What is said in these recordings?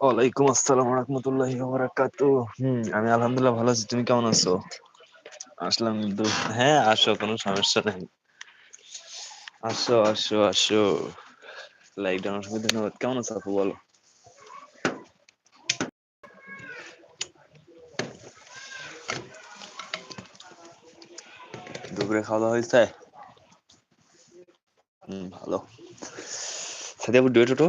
ওয়ালাইকুম আসসালাম রহমতুল্লাহি ওয়া হুম। আমি আলহামদুলিল্লাহ ভালো আছি তুমি কেমন আছো? আসলাম কিন্তু হ্যাঁ আসো কোনো সমস্যা নেই। আসো আসো আসো। লাইক দেওয়ার জন্য ধন্যবাদ। কেমন আছো আপু বলো? দুপুরে খাওয়া দাওয়া হয়েছে? হুম ভালো। সাথে আপু ডুয়েট ওঠো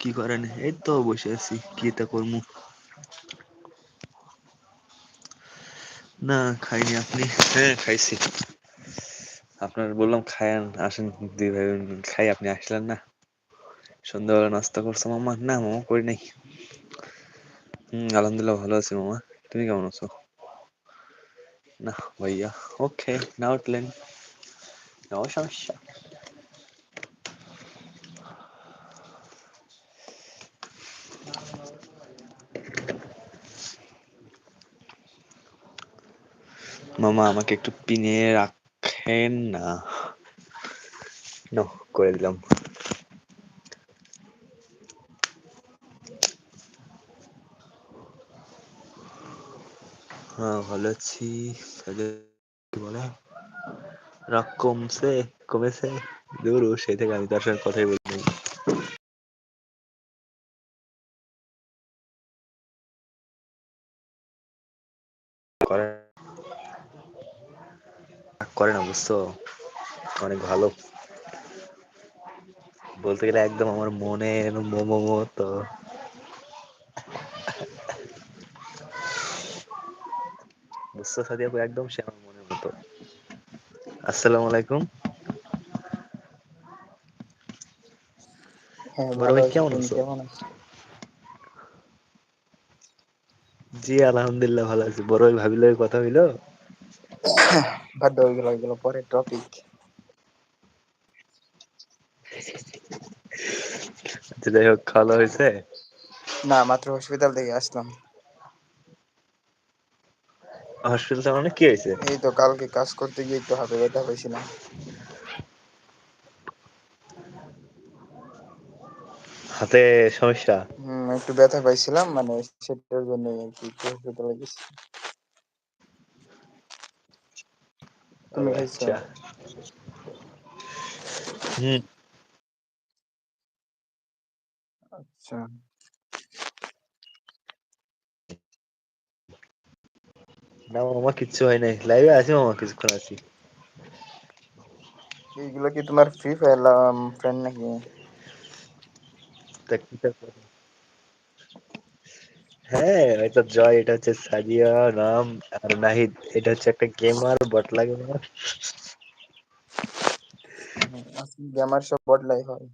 কি করেন এই তো বসে আছি, কি তা করমু না, খাইনি আপনি? হ্যাঁ খাইছি। আপনার বললাম খায়ান, আসেন দুই ভাই খাই, আপনি আসলেন না? সন্ধ্যাবেলা নাস্তা করছ মামা না মামা করি নাই। হম, আলহামদুলিল্লাহ ভালো আছি মামা তুমি কেমন আছো? না, ভাইয়া ওকে না উঠলেন সমস্যা। মামা, আমাকে একটু পিনে রাখেন না। নো করে দিলাম। হ্যাঁ ভালো আছি। কি বলে? রাগ কমছে, কমেছে। দূর, সেই থেকে আমি তার সঙ্গে কথাই বলিনি করে না বুঝছ? অনেক ভালো। বলতে গেলে একদম আমার মনের মোমো মতো। বুঝছ সাদি আপু একদম সে আমার মনের মতো। আসসালামু আলাইকুম। হ্যাঁ কেমন আছো? জি আলহামদুলিল্লাহ ভালো আছি। বড় ভাই ভাবিল কথা হইল? বাদ ওইগুলো ওইগুলো পরে টপিক যাই হোক খাওয়া হয়েছে? না মাত্র হসপিটাল থেকে আসলাম। হসপিটাল মানে কি হয়েছে? এই তো কালকে কাজ করতে গিয়ে একটু হাতে ব্যথা পাইছিলাম। হাতে সমস্যা? হম একটু ব্যথা পাইছিলাম মানে সেটার জন্য আর কি হসপিটালে গেছি। ও তুমি খাইছো আচ্ছা হম আচ্ছা না মামা কিচ্ছু হয় নাই লাইভে আছি মামা কিছুক্ষণ আছি এইগুলো কি তোমার ফ্রি ফায়ার ফ্রেন্ড নাকি তা কি তা করব? হ্যাঁ এটা জয় এটা হচ্ছে সাদিয়া নাম আর নাহিদ। এটা হচ্ছে একটা গেমার বট লাগে না গেমার সব বদলাই হয়।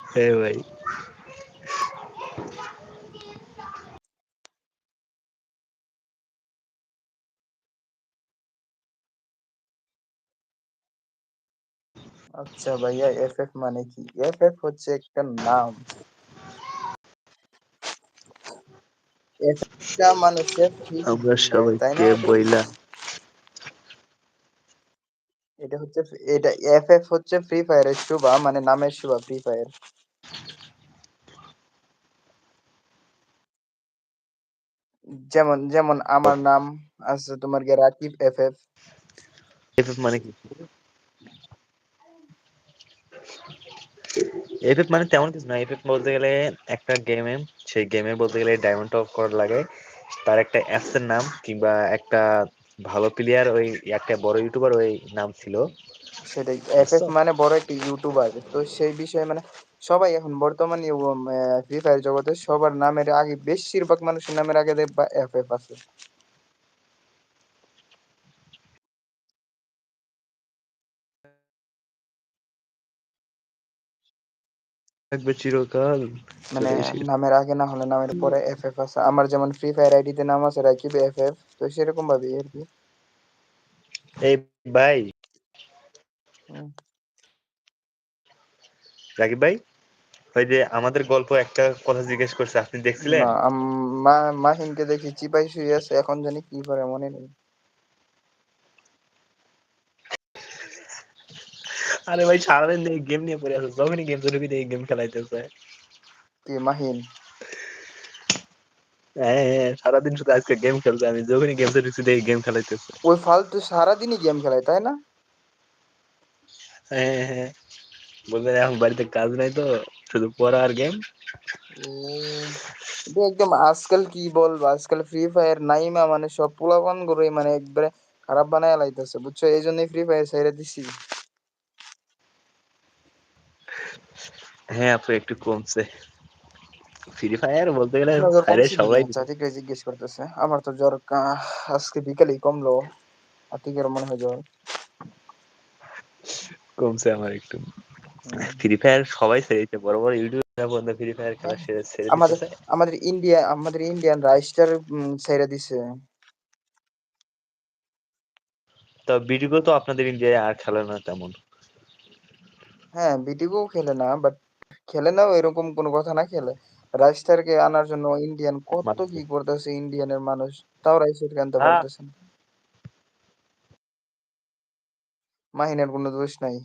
হ্যাঁ ভাই। আচ্ছা ভাইয়া এফএফ মানে কি? এফএফ হচ্ছে একটা নাম। এফএফটা মানুষের ফ্রি আমরা দেয় তাই সবাইকে না বইলা? এটা হচ্ছে এটা এফএফ হচ্ছে ফ্রি ফায়ারের শুভা মানে নামের শুভা ফ্রি ফায়ার। যেমন যেমন আমার নাম আছে তোমার গিয়ে রাকিব এফএফ। এফএফ মানে কি? এফএফ মানে তেমন কিছু না এফএফ বলতে গেলে একটা গেমে সেই গেমে বলতে গেলে ডায়মন্ড টপ করা লাগে। তার একটা অ্যাপস এর নাম কিংবা একটা ভালো প্লেয়ার ওই একটা বড় ইউটিউবার ওই নাম ছিল। সেটাই এফএফ মানে বড় একটা ইউটিউবার তো সেই বিষয়ে মানে সবাই এখন বর্তমান ফ্রি ফায়ার জগতে সবার নামের আগে বেশিরভাগ মানুষের নামের আগে দেখবা এফএফ আছে। থাকবে চিরকাল। মানে নামের আগে না হলে নামের পরে এফএফ আছে। আমার যেমন ফ্রি ফায়ার আইডিতে নাম আছে রাকিব এফএফ তো সেরকম ভাবেই আর কি। এই ভাই। রাকিব ভাই ওই যে আমাদের গল্প একটা কথা জিজ্ঞেস করছে আপনি দেখছিলেন? মা মাহিনকে দেখি চিপাই শুয়ে আছে এখন জানি কি করে মনে নেই। আরে ভাই সারাদিন এই গেম নিয়ে পড়ে আছে যখনই গেম ধরবি এই গেম খেলাইতেছে। কি মাহিন? হ্যাঁ হ্যাঁ, সারাদিন শুধু আজকে গেম খেলছে আমি যখনই গেম ধরেছি এই গেম খেলাইতেছে। ওই ফালতু সারাদিনই গেম খেলায় তাই না? হ্যাঁ হ্যাঁ বলবেন এখন বাড়িতে কাজ নাই তো শুধু পড়া আর গেম একদম আজকাল কি বলব আজকাল ফ্রি ফায়ার নাইমা মানে সব পোলাপান করে মানে একবারে খারাপ বানায় লাইতেছে বুঝছ? এই জন্যই ফ্রি ফায়ার ছেড়ে দিছি। হ্যাঁ আপু একটু কমছে। ফ্রি ফায়ার বলতে গেলে আরে সবাই আতিকরে জিজ্ঞেস করতেছে আমার তো জ্বর আজকে বিকালেই কমলো। আতিকের মনে হয় জ্বর? কমছে আমার একটু। ফ্রি ফায়ার সবাই ছেড়েছে বড় বড় ইউটিউবার বন্ধু ফ্রি ফায়ার খেলা ছেড়ে ছেড়ে আমাদের আমাদের ইন্ডিয়া আমাদের ইন্ডিয়ান রাইস্টার ছেড়ে দিছে। তো বিডিগো তো আপনাদের ইন্ডিয়ায় আর খেলে না তেমন। হ্যাঁ বিটিগো খেলে না বাট খেলে নাও এরকম কোনো কথা না খেলে। রাইস্টারকে আনার জন্য ইন্ডিয়ান কত কি করতেছে ইন্ডিয়ানের মানুষ তাও রাইস্টারকে আনতে হ্যাঁ। পারতেছে না। মাহিনের কোনো দোষ নাই।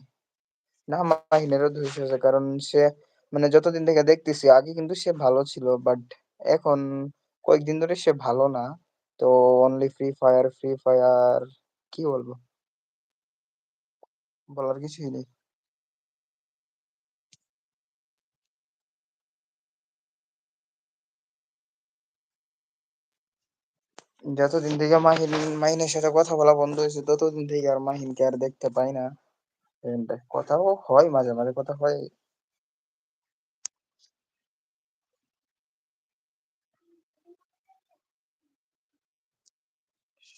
না মাহিনেরও দোষ আছে কারণ সে মানে যতদিন থেকে দেখতেছি আগে কিন্তু সে ভালো ছিল বাট এখন কয়েকদিন ধরে সে ভালো না। তো only free fire free fire কি বলব? বলার কিছুই নেই। যতদিন থেকে মাহিন মাহিনের সাথে কথা বলা বন্ধ হয়েছে ততদিন থেকে আর মাহিনকে আর দেখতে পাই না। কথাও হয় মাঝে মাঝে কথা হয়।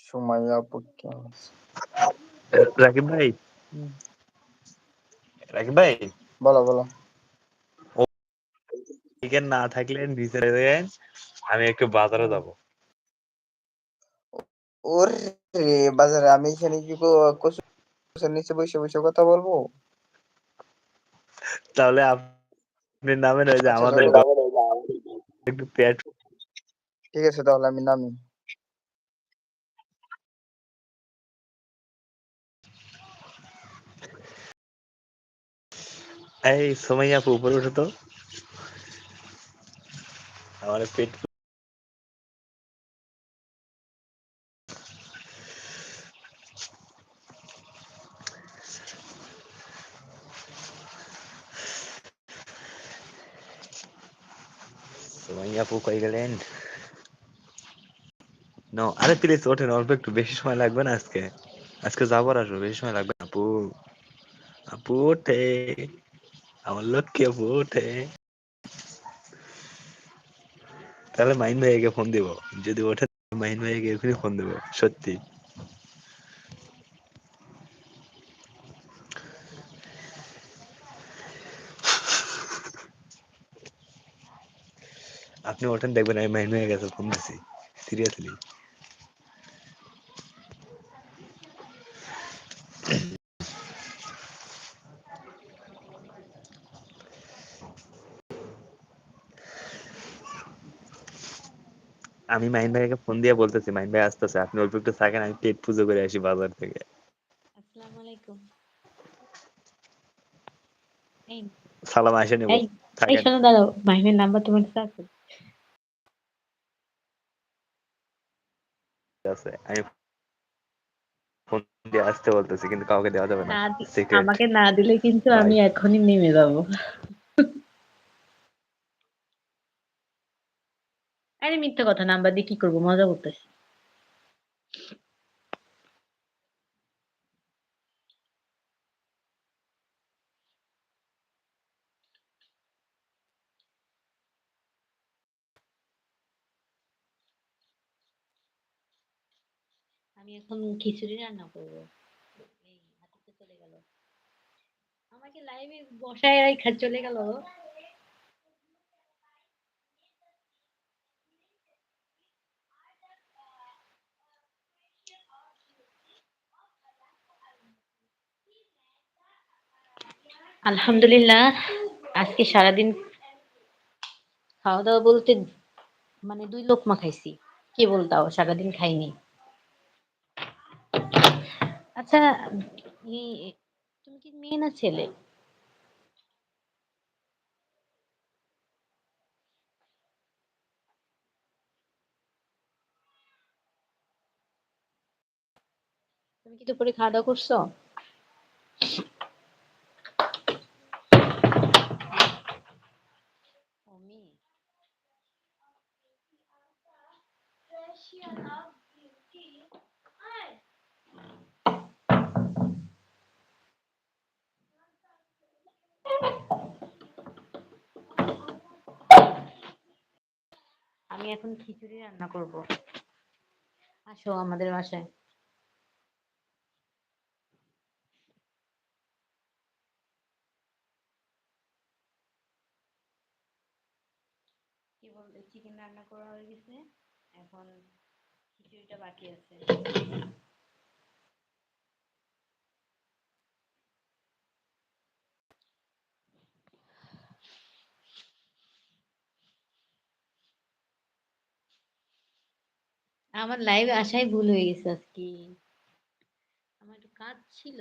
সময় আপু? রাকিব ভাই? রাকিব ভাই? বলো বলো। না থাকলে নিচে আমি একটু বাজারে যাব। ওরে বাজারে আমি এখানে কি কচুর নিচে বসে বসে কথা বলব? তাহলে আপনি নামেন ওই যে আচ্ছা আমাদের একটু পেট ঠিক আছে তাহলে আমি নামি। এই সময় আপু উপরে উঠো তো। আমার পেট সময় আপু কই গেলেন। নো আরে প্লিজ ওঠেন, অল্প একটু বেশি সময় লাগবে না আজকে। আজকে যাব আর আসব, বেশি সময় লাগবে আপু আপু, ওঠে। আমার লক্ষ্মী আপু, ওঠে। তাহলে মাইন ভাইকে ফোন দিব। যদি ওঠে মাইন ভাইকে এখনই ফোন দেবো, সত্যি। আপনি ওঠেন দেখবেন আমি মাইন হয়ে গেছে ফোন দিছি সিরিয়াসলি আমি মাইন ভাইকে ফোন দিয়ে বলতেছি মাইন ভাই আসতেছে আপনি অল্প একটু থাকেন আমি পেট পুজো করে আসি বাজার থেকে। আসসালামু আলাইকুম। সালাম আসে নেব এই শোনো দাঁড়াও মাহিনের নাম্বার তোমার কাছে আছে? আছে। আমি ফোন দিয়ে আসতে বলতেছি কিন্তু কাউকে দেওয়া যাবে না। আমাকে না দিলে কিন্তু আমি এখনই নেমে যাব। আরে মিথ্যা কথা নাম্বার দিয়ে কি করব? মজা করতেছি। এখন খিচুড়ি রান্না করব। এই হাতিতে চলে গেল। আমাকে লাইভে বসায় রাখা চলে গেল। আলহামদুলিল্লাহ, আজকে সারাদিন খাওয়া দাওয়া বলতে মানে দুই লোকমা খাইছি কে বলতাও, সারাদিন খাইনি। আচ্ছা তুমি কি মেয়ে না ছেলে? তুমি কি দুপুরে খাওয়া দাওয়া করছ? মেয়ে? আমি এখন খিচুড়ি রান্না করব। আসো আমাদের বাসায়। কি বলতে চিকেন রান্না করা হয়ে গেছে। এখন খিচুড়িটা বাকি আছে। আমার লাইভ আসাই ভুল হয়ে গেছে আজকে। আমার একটু কাজ ছিল।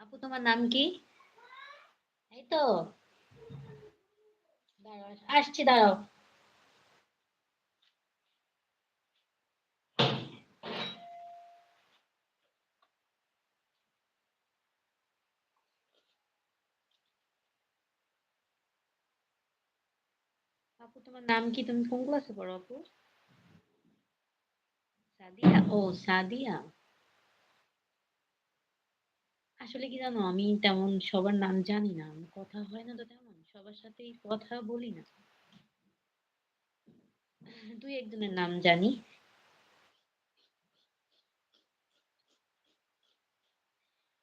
আপু, তোমার নাম কি? এই তো। আসছি, দাঁড়াও। আপু, তোমার নাম কি? তুমি কোন ক্লাসে পড়ো আপু? সাদিয়া? ও, সাদিয়া। আসলে কি জানো, আমি তেমন সবার নাম জানি না। কথা হয় না তো তেমন, সবার সাথে কথা বলি না। দুই একজনের নাম জানি।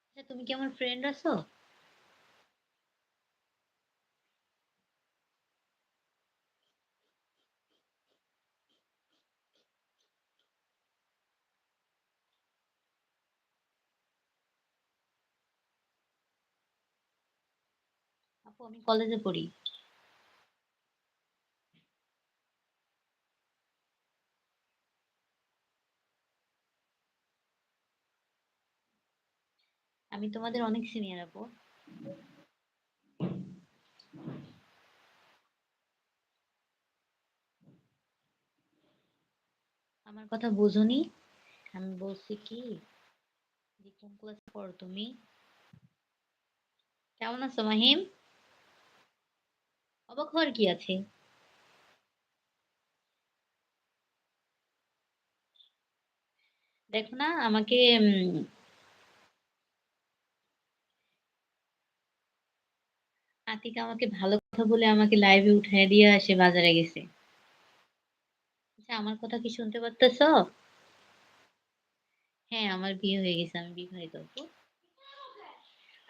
আচ্ছা তুমি কি আমার ফ্রেন্ড আছো? আপু, আমি কলেজে পড়ি। আমি তোমাদের অনেক সিনিয়র আপু। আমার কথা বুঝোনি? আমি বলছি কি কোন ক্লাসে পড়ো তুমি? কেমন আছো, মাহিম? অবাক হওয়ার কি আছে? দেখো না, আমাকে আতিকা আমাকে ভালো কথা বলে আমাকে লাইভে উঠায় দিয়ে আসে, বাজারে গেছে। আচ্ছা আমার কথা কি শুনতে পারতেছো? হ্যাঁ আমার বিয়ে হয়ে গেছে, আমি বিবাহিত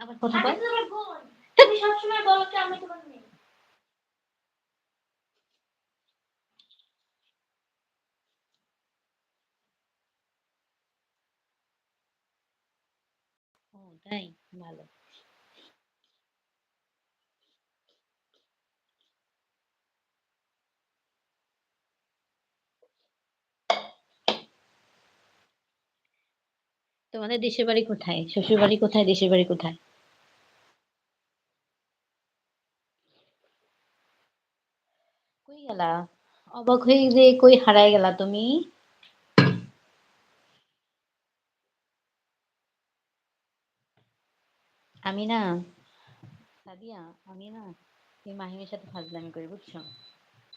আবার কথা বল। তুমি সবসময় বলো যে আমি তোমার মেয়ে ও তাই ভালো তোমাদের দেশের বাড়ি কোথায়? শ্বশুর বাড়ি কোথায়? দেশের বাড়ি কোথায়? কই গেলা? অবাক হয়ে যে কই হারায় গেলা তুমি? আমি না, সাদিয়া, আমি না এই মাহিমের সাথে ফাজলামি করি, বুঝছ?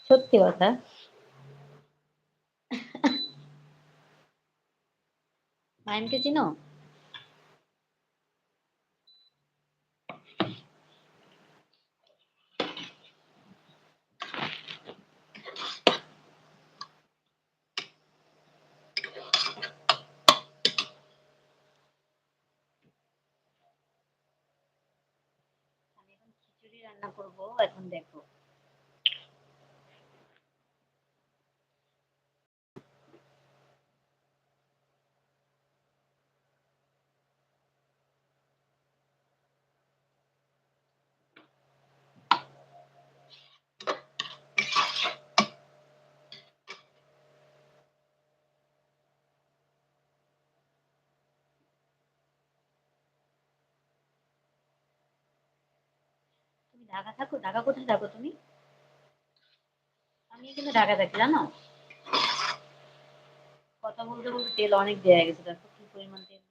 সত্যি কথা। মাহিমকে চিনো আমি এখন খিচুড়ি রান্না করব এখন দেখো ঢাকা থাকো, ঢাকা কোথায় থাকো তুমি? আমি কিন্তু ঢাকা থাকি, জানো? কথা বলতে বলতে তেল অনেক দেয়া গেছে, দেখো কি পরিমাণ তেল।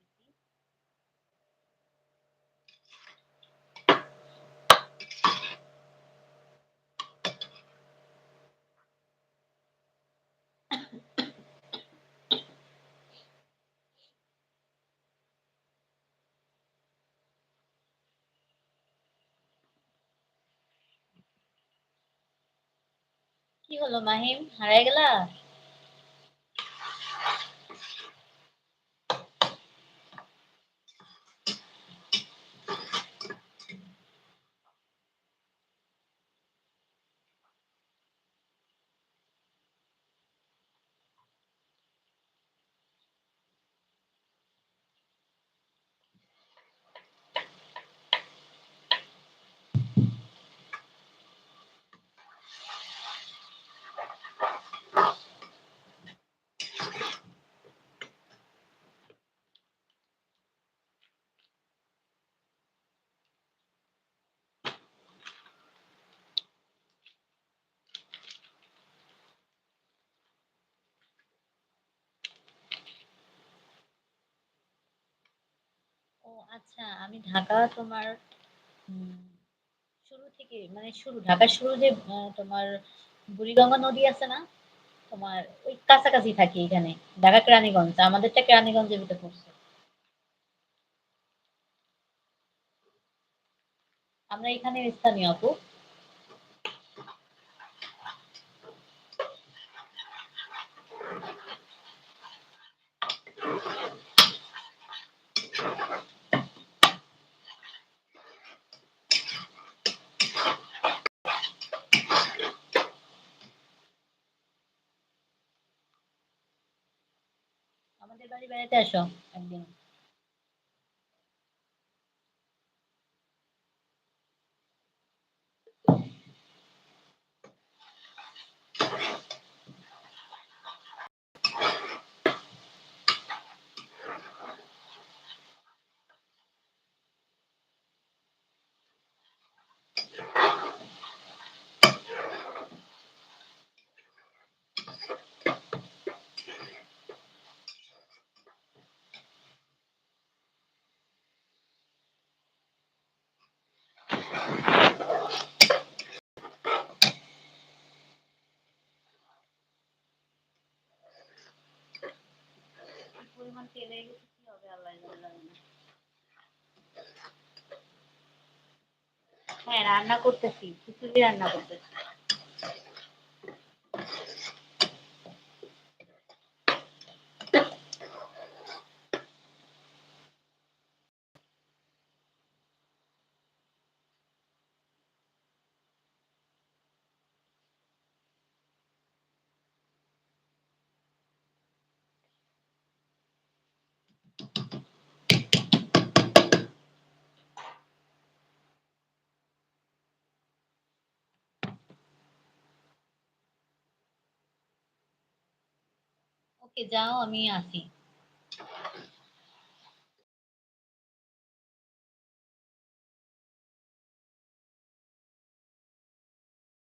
কি হলো মাহিম? হারাই গেলা? আচ্ছা আমি ঢাকা তোমার শুরু থেকে মানে শুরু ঢাকার শুরু যে তোমার বুড়িগঙ্গা নদী আছে না, তোমার ওই কাছাকাছি থাকি এখানে, ঢাকা কেরানীগঞ্জ, আমাদেরটা কেরানীগঞ্জের ভিতরে পড়ছে। আমরা এখানে স্থানীয় আপু। আমাদের বাড়ি বেড়াতে আসো একদিন কি পরিমাণ তেল হয়ে গেছে কি হবে আল্লাহ জানে হ্যাঁ রান্না করতেছি খিচুড়ি রান্না করতেছি। ওকে যাও আমি আসি।